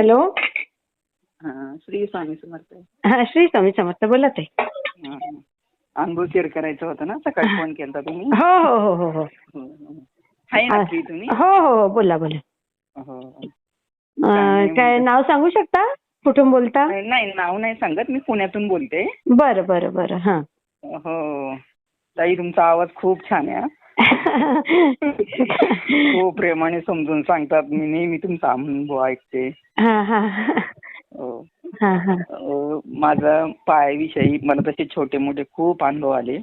Hello? हा, श्री स्वामी समर्थ. हा श्री स्वामी समर्थ बोला ते. अनुभव शेअर करायचा होता ना सकाळी फोन केलता तुम्ही? हो हो हो हो हो. हो, हो. आहे ना फ्री तुम्ही? हो हो हो बोला बोला. हो काय नाव सांगू शकता? कुठून बोलता? नाही नाही, नाव नाही सांगत मी पुण्यातून बोलते. बरं बरं बरं हा. हो. ताई तुमचा आवाज खूप छान आहे हा. खूप प्रेमाने समजून सांगतात मी नेहमी तुमचा अनुभव ऐकते. हा हा. हो. हा हा. अ, माझा पायाविषयी मला तसे छोटे मोठे खूप अनुभव आले.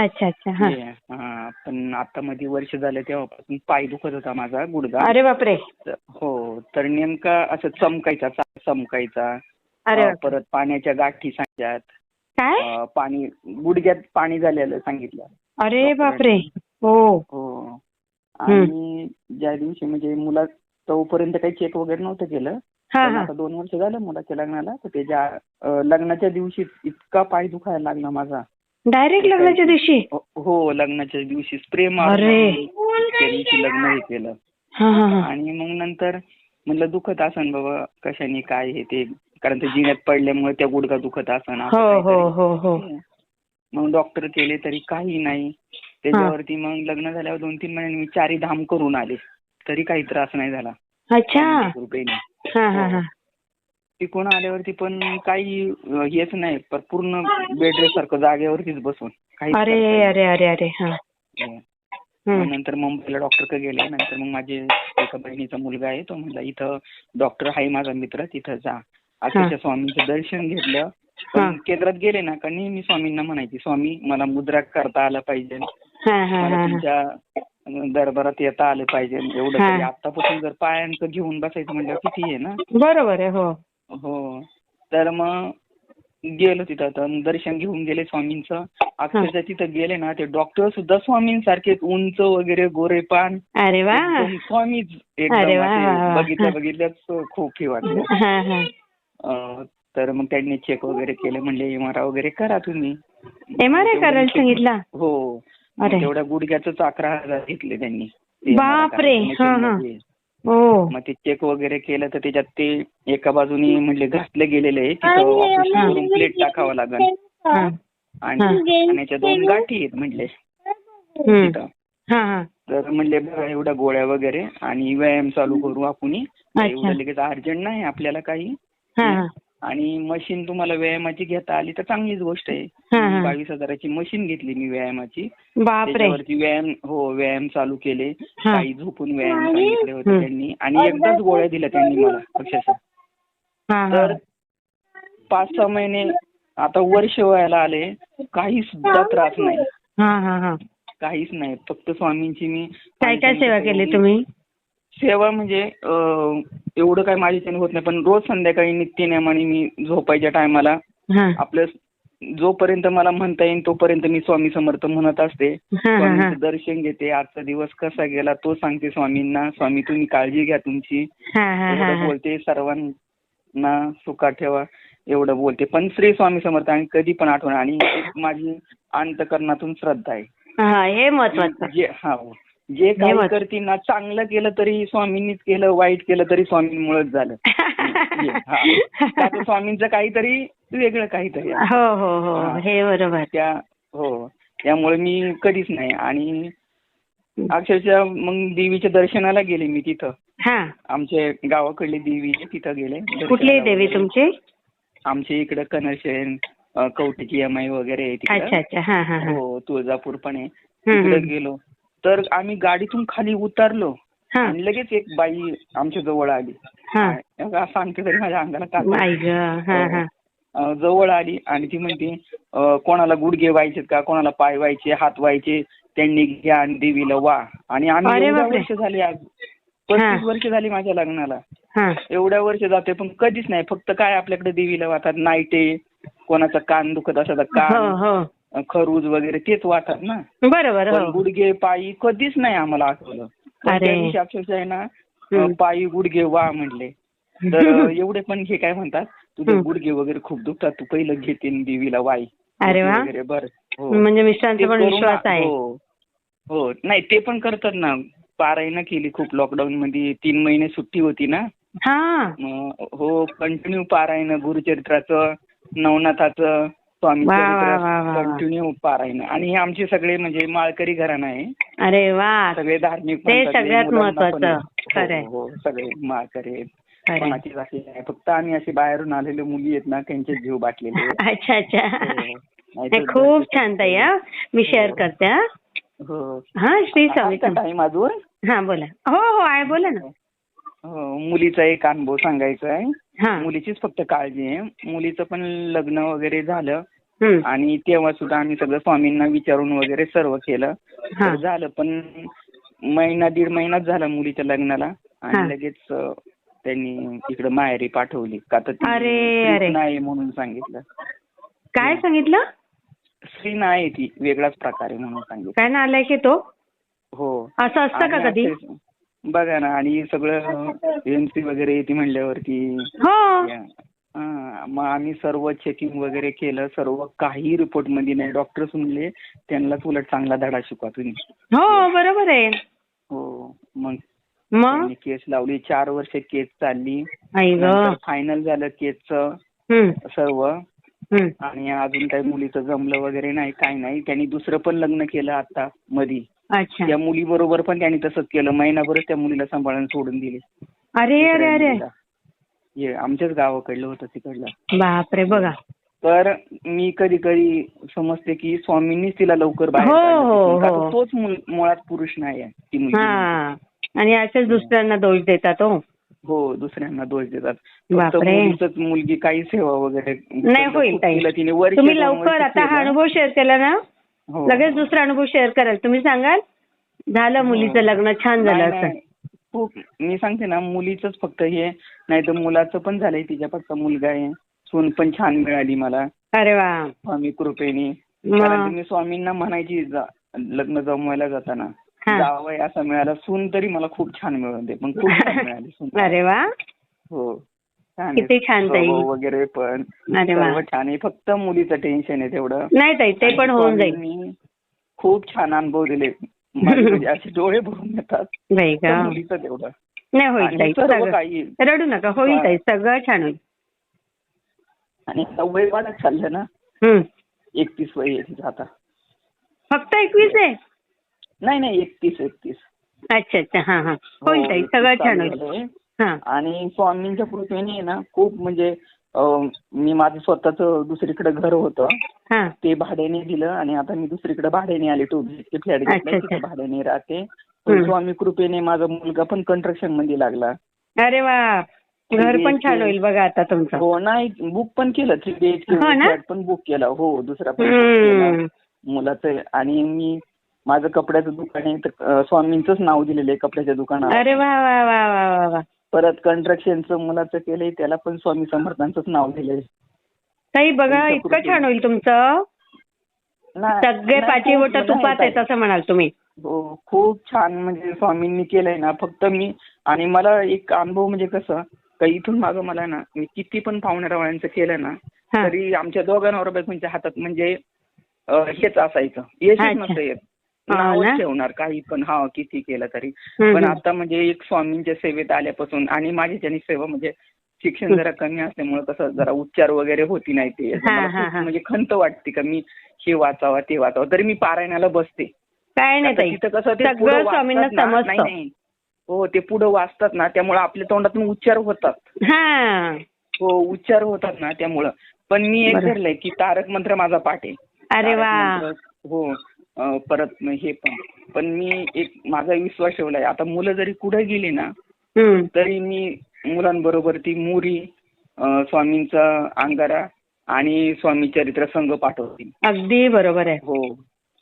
अच्छा अच्छा हा. हे, हा, पण आता मध्ये वर्ष झालं तेव्हापासून पाय दुखत होता माझा गुडगा अरे बापरे! तर- हो तर नेमका असं चमकायचा चाक चमकायचा. अरे अ, बापरे. परत पाण्याच्या गाठी सांगतात. काय? अ, पाणी गुडघ्यात पाणी झालेलं सांगितलं. अरे बापरे! हो. हो. आणि ज्या दिवशी म्हणजे मुला तोपर्यंत काही चेक वगैरे नव्हतं केलं हा पण आता दोन वर्ष झालं मुलाच्या लग्नाला तर त्याच्या अ, लग्नाच्या दिवशी इतका पाय दुखायला लागला माझा. डायरेक्ट लग्नाच्या दिवशी हो- हो लग्नाच्या दिवशी स्प्रे अरे. त्या दिवशी लग्न हे केलं. हा हा हा. आणि मग नंतर म्हणलं दुखत असन बाबा कशाने काय हे ते कारण ते जिन्यात पडल्यामुळे त्या गुडघा दुखत असन असं हो हो काहीतरी. हो हो मग डॉक्टर केले तरी काही नाही. त्याच्यावरती मग लग्न झाल्यावर दोन तीन महिन्यांनी मी चारी धाम करून आले. तरी काही त्रास नाही झाला. अच्छा. हा तिकडून आल्यावरती पण काही हेच नाही. पूर्ण बेड सारखं जागेवरतीच बसून. काही अरे अरे अरे अरे हा. नंतर मुंबईला डॉक्टरकडे गेले. नंतर मग माझे एका बहिणीचा मुलगा आहे. तो म्हणला इथं डॉक्टर आहे माझा मित्र तिथं जा. अक्षरशः स्वामींचं दर्शन घेतलं. पण केंद्रात गेले ना का नेहमी स्वामींना म्हणायची स्वामी मला मुद्रा करता आला पाहिजे. तुमच्या दरबारात येता आलं पाहिजे. एवढं. तरी आतापासून जर पायांचं घेऊन बसायचं म्हणलं किती आहे ना? बरोबर आहे हो. हो. तर मग गेलो तिथं तर दर्शन घेऊन गेले स्वामींचं. अक्षरशः तिथं गेले ना ते डॉक्टर सुद्धा स्वामींसारखे उंच वगैरे गोरेपान. अरे वा. स्वामीच अरे एकदम बघितल्या बघितल्याच खूप हे वाटलं. हा हा तर मग त्यांनी चेक वगैरे केले. म्हणले एमआरआय वगैरे करा तुम्ही. एम आर आय करायला सांगितलं? हो. तेवढ्या गुडघ्याच अकरा हजार घेतले त्यांनी. बापरे, हा, मग ते चेक वगैरे केलं तर त्याच्यात ते एका बाजूनी म्हणजे घातलं गेलेलं आहे तिथं ऑपरेशन करून प्लेट टाकावं लागेल हा. आणि पाण्याच्या दोन गाठी आहेत म्हणले. हम्म. तिथं. हा हा. तर म्हणले बघा एवढ्या गोळ्या वगैरे आणि व्यायाम चालू करू आपण. एवढं लगेच अर्जंट नाही आपल्याला काही. आणि मशीन तुम्हाला व्यायामाची घेता आली तर चांगलीच गोष्ट आहे. बावीस हजाराची मशीन घेतली मी व्यायामाची. त्याच्यावरती व्यायाम हो व्यायाम चालू केले. काही झोपून व्यायाम सांगितले होते. त्यांनी. आणि एकदाच गोळ्या दिल्या त्यांनी मला अक्षरशः. तर पाच सहा महिने आता वर्ष व्हायला आले. काही सुद्धा त्रास नाही. हा हा हा. काहीच नाही. फक्त स्वामींची मी काय काय सेवा केली तुम्ही? सेवा म्हणजे एवढं काय माझ्याच्याने होत नाही. पण रोज संध्याकाळी नित्यनेमाने मी झोपायच्या टायमाला हा. आपलं जोपर्यंत मला म्हणता येईल तोपर्यंत मी स्वामी समर्थ म्हणत असते. हा हा हा. स्वामींचं दर्शन घेते. आजचा दिवस कसा गेला तो सांगते स्वामींना. स्वामी तुम्ही काळजी घ्या तुमची. हा हा हा एवढं बोलते सर्वांना सुखात ठेवा. एवढं बोलते. पण श्री स्वामी समर्थ आणि कधी पण आठवण. आणि एक माझी अंतकरणातून श्रद्धा आहे. हा हे महत्वाचं. जे हा हो. जे काही मत. करते ना चांगलं केलं तरी स्वामींनीच केलं वाईट केलं तरी स्वामींमुळेच झालं. स्वामींचं काहीतरी वेगळं काहीतरी. हो हो हो. हा. बरोबर. त्या हो. त्यामुळे मी कधीच नाही. आणि अक्षरशः मग देवीच्या दर्शनाला गेले मी तिथं. हा. आमच्या गावाकडली देवी तिथं गेले. कुठली देवी. तुमची? आमच्या इकडे कनशेन अ, कवठीची यमाई वगैरे हा तुळजापूर पण आहे. तिकडे. गेलो. तर आम्ही गाडीतून खाली उतरलो हा. आणि लगेच एक बाई आमच्या जवळ आली. हा. सांगते तरी माझ्या अंगाला ग. हा हा. जवळ आली आणि ती म्हणते कोणाला गुडघे व्हायचे का? कोणाला पाय व्हायचे हात व्हायचे त्यांनी घ्या आणि देवीला वा. आणि आम्ही एवढ्या. वर्ष झाली आज. पस्तीस वर्ष झाली माझ्या लग्नाला. हा. एवढ्या वर्ष जाते पण कधीच नाही. फक्त काय आपल्याकडे देवीला वाटतात नाईटे कोणाचा कान दुखत असं तर हो कान खरूज वगैरे तेच वाटतात ना बरोबर पण हो गुडघे पायी कधीच नाही आम्हाला आठवलं पण. त्या दिवशी अक्षरशः आहे ना. पायी गुडघे वा म्हणले तर एवढे पण हे काय म्हणतात तुझे. गुडघे वगैरे खूप दुखतात तू पहिलं घेते न देवीला वाई अरे वा. वगैरे बर हो म्हणजे मिस्टरांचा पण विश्वास. आहे हो हो नाही ते पण करतात ना पारायण केली खूप लॉकडाऊन मध्ये तीन महिने सुट्टी होती ना हा कंटिन्यू पारायण गुरुचरित्राचं नवनाथाचं. कंटिन्यू पारायण. आणि हे आमचे सगळे म्हणजे माळकरी घराणं आहे. अरे वा. सगळे धार्मिक ते सगळ्यात महत्वाचं. खरंय. हो, हो सगळे माळकरी आहेत. कोणाची जाती नाही. फक्त आम्ही असे बाहेरून आलेले मुली आहेत ना त्यांचे जीव बाटलेले. अच्छा अच्छा. हो. नाही, खूप छान ताई हा. मी शेअर हो. करते हा. हो. हा श्री स्वामी टाइम अजून? हा बोला. हो हो आहे. बोला ना. हो, मुलीचा एक अनुभव सांगायचा आहे. हा. मुलीचीच फक्त काळजी आहे. मुलीचं पण लग्न वगैरे झालं. आणि तेव्हा सुद्धा आम्ही सगळं स्वामींना विचारून वगैरे सर्व केलं. हा. तर झालं पण महिना दीड महिनाच झाला मुलीच्या लग्नाला. हा. आणि लगेच त्यांनी इकडे माहेरी पाठवली. का तर ती. नाही म्हणून सांगितलं. काय सांगितलं? स्त्री नाही ती वेगळाच प्रकार आहे म्हणून सांगितलं. काय ना आलाय की तो? हो. असं असतं का कधी? बघा ना आणि सगळं एमसी वगैरे येते म्हणल्यावरती हो मग आम्ही सर्व चेकिंग वगैरे केलं. सर्व काही रिपोर्टमध्ये नाही. डॉक्टर म्हणले त्यांनाच उलट चांगला धडा शिकवा तुम्ही. हो बरोबर आहे. हो मग मग? त्यांनी केस लावली. चार वर्ष केस चालली. आई ग. फायनल झालं केसचं हम्म, सर्व. हम्म. आणि अजून काही मुलीचं जमलं वगैरे नाही काही नाही. त्यांनी दुसरं पण लग्न केलं आता मधी. अच्छा. त्या मुलीबरोबर पण त्यांनी तसंच केलं. महिनाभरच त्या मुलीला सांभाळून सोडून दिले. अरे अरे अरे. मुलीला. हे आमच्याच गावाकडलं होतं तिकडलं. बापरे बघा. तर मी कधी कधी समजते की स्वामींनीच तिला लवकर बाहेर हो, काढलं हो, हो. तोच मुल- मुळात पुरुष नाही आहे ती मुलगी. हा. आणि असेच दुसऱ्यांना दोष देतात हो. हो दुसऱ्यांना दोष देतात. फक्त बापरे. मुलीचंच मुलगी काही सेवा वगैरे नाही होईल ताई. तिने वर्ष तुम्ही दोन लवकर वर्ष आता हा केलं. अनुभव शेअर केला ना? हो. लगेच दुसरा अनुभव शेअर कराल. तुम्ही सांगाल? झालं मुलीचं लग्न छान झालं नाही, असं. नाही. खूप मी सांगते ना मुलीच फक्त हे नाही तर मुलाचं पण झालंय तिच्या फक्त मुलगा आहे. सून पण छान मिळाली मला. अरे वा. स्वामी कृपेने? कारण तुम्ही स्वामींना म्हणायची जा- लग्न जमवायला जाताना. हा. जावई असा मिळाला. सून तरी मला खूप छान मिळून दे पण खूप छान मिळाली सून. अरे वा. हो. छान आहे. किती छान ताई. स्वभाव वगैरे पण. अरे वा. सर्व छान आहे. फक्त मुलीचं टेन्शन आहे तेवढं. नाही ताई ते पण होऊन जाईल. स्वामींनी खूप छान अनुभव दिले. म्हणजे असे डोळे भरून येतात. त्या का? मुलीचं तेवढं. नाही होईल ताई. काही रडू नका. होईल. ताई. सगळं छान होईल. आणि वय वाढत चाललं ना? हम्म. एकतीस वय तिचं आता. फक्त एकवीस आहे? नाही नाही. एकतीस एकतीस. अच्छा अच्छा. हा हा. होईल हो, ताई. सगळं छान होईल. हा. आणि स्वामींच्या कृपेने ना खूप म्हणजे अं, मी माझं स्वतःच दुसरीकडे घर होतं. हा. ते भाड्याने दिलं आणि आता मी दुसरीकडे भाड्याने आले टू बीएचके फ्लॅट अच्छा, घेतला तिथे अच्छा. भाड्याने राहते. पण हम्म. स्वामी कृपेने माझा मुलगा पण कंस्ट्रक्शनमध्ये लागला. अरे वा. घर पण छान होईल बघा आता तुमचं. हो नाही बुक पण केलं. थ्री बीएचके हो ना? फ्लॅट पण बुक केला. हो दुसरा पण book केला. हम्म. मुलाचं आणि मी माझं कपड्याचं दुकान आहे. तर अं, स्वामींचंच नाव दिलेलं आहे कपड्याच्या दुकानाला अरे वा वा वा वा वा वा. परत कंस्ट्रक्शनचं मुलाचं केलंय त्याला पण स्वामी समर्थांचंच नाव दिलंय ताई बघा इतकं. छान होईल तुमचं नाही- सगळे नाही, खूप बोट नाही तुपात ताई. आहेत असं म्हणाल तुम्ही हो खूप छान म्हणजे स्वामींनी केलंय ना फक्त मी आणि मला एक अनुभव म्हणजे कसं का इथून मागं मला ना मी किती पण पाहुण्यारावळ्यांचं केलं ना हा. तरी आमच्या दोघांवर बायकोंच्या हातात म्हणजे अं, हेच असायचं यशच अच्छा. नसतं येत? नावच ठेवणार काही पण. हा किती केलं तरी. पण. आता म्हणजे एक स्वामींच्या सेवेत आल्यापासून आणि माझी त्यांनी सेवा म्हणजे शिक्षण जरा कमी असल्यामुळे कसं जरा उच्चार वगैरे होती नाही ते. म्हणजे खंत वाटते का मी हे वाचावा ते वाचावं. तरी मी पारायणाला बसते. काय नाही तिथं कसं ते नाही हो ते पुढं वाचतात ना त्यामुळे आपल्या तोंडातून उच्चार होतात. हा. उच्चार होतात ना त्यामुळं. पण मी एक बरं. धरलंय की तारक मंत्र माझा पाठ आहे. अरे वा. हो. परत हे पण. पण मी एक माझा विश्वास ठेवलाय. आता मुलं जरी कुठे गेली ना. तरी मी मुलांबरोबर ती मुरी स्वामींचा अंगारा आणि स्वामी चरित्र संघ पाठवते. अगदी बरोबर आहे. हो.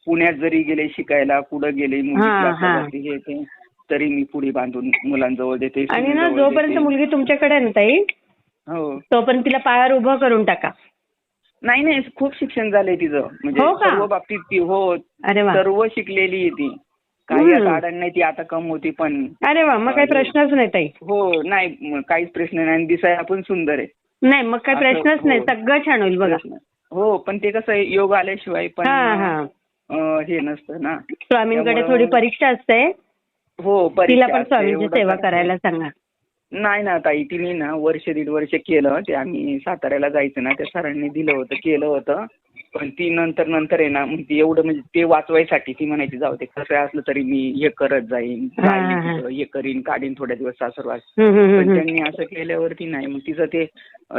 पुण्यात जरी गेले शिकायला कुठं गेले मुली ते तरी मी पुढे बांधून मुलांजवळ देते आणि ना जोपर्यंत. मुलगी तुमच्याकडे आहे ना ताई हो. तोपर्यंत तिला पायावर उभं करून टाका. नाही नाही खूप शिक्षण झालंय तिचं. म्हणजे हो का? सर्व बाबतीत ती हो अरे वा. सर्व शिकलेली आहे ती. काही हम्म. आता अडण नाही ती आता कम होती पण अरे वा मग काही प्रश्नच नाही ताई. हो नाही म- काहीच प्रश्न नाही आणि दिसायला पण सुंदर आहे. नाही मग काही असं, प्रश्नच नाही हो. सगळं छान होईल बघा. प्रश्न. हो पण ते कसं आहे योग आल्याशिवाय पण हा हा. अं, हे नसतं ना. स्वामींकडे त्यामुळं- थोडी परीक्षा असते. हो तिला परीक्षा पण असते, स्वामींची एवढं सेवा करायला सांगा. नाही ना ताई तिने ना वर्ष दीड वर्ष केलं. ते आम्ही साताऱ्याला जायचं ना त्या सरांनी दिलं होतं केलं होतं. पण ती नंतर नंतर आहे ना मग ती एवढं म्हणजे ते वाचवायसाठी ती म्हणायची जाऊ दे कसं असलं तरी मी हे करत जाईन हा. तिथं, करीन काढीन थोड्या दिवस सासरवास. पण. त्यांनी असं केल्यावरती नाही मग तिचं ते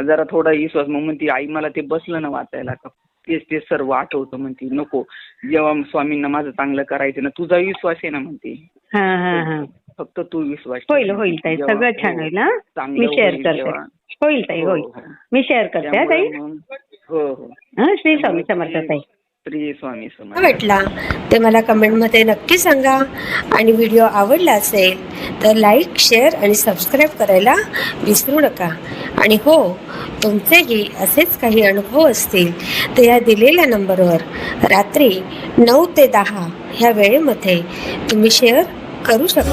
जरा थोडा विश्वास मग म्हणती आई मला ते बसलं ना वाचायला का तेच ते सर्व आठवतं म्हणती नको जेव्हा स्वामींना माझं चांगलं करायचं ना तुझा विश्वास आहे ना म्हणते. फक्त तू विश्वास ठेव. होईल होईल ताई. सगळं छान हो, होईल हा? मी शेअर करते. होईल ताई हो, होईल. हो. मी शेअर करते हा ताई? हो हो. हा श्री स्वामी समर्थ ताई. श्री स्वामी समर्थ. वाटला? ते मला कमेंटमध्ये नक्की सांगा. आणि व्हिडिओ आवडला असेल तर लाईक शेअर आणि सबस्क्राईब करायला विसरू नका. आणि हो तुमचेही असेच काही अनुभव असतील तर या दिलेल्या नंबरवर रात्री नऊ ते दहा ह्या वेळेमध्ये तुम्ही शेअर करू शकता.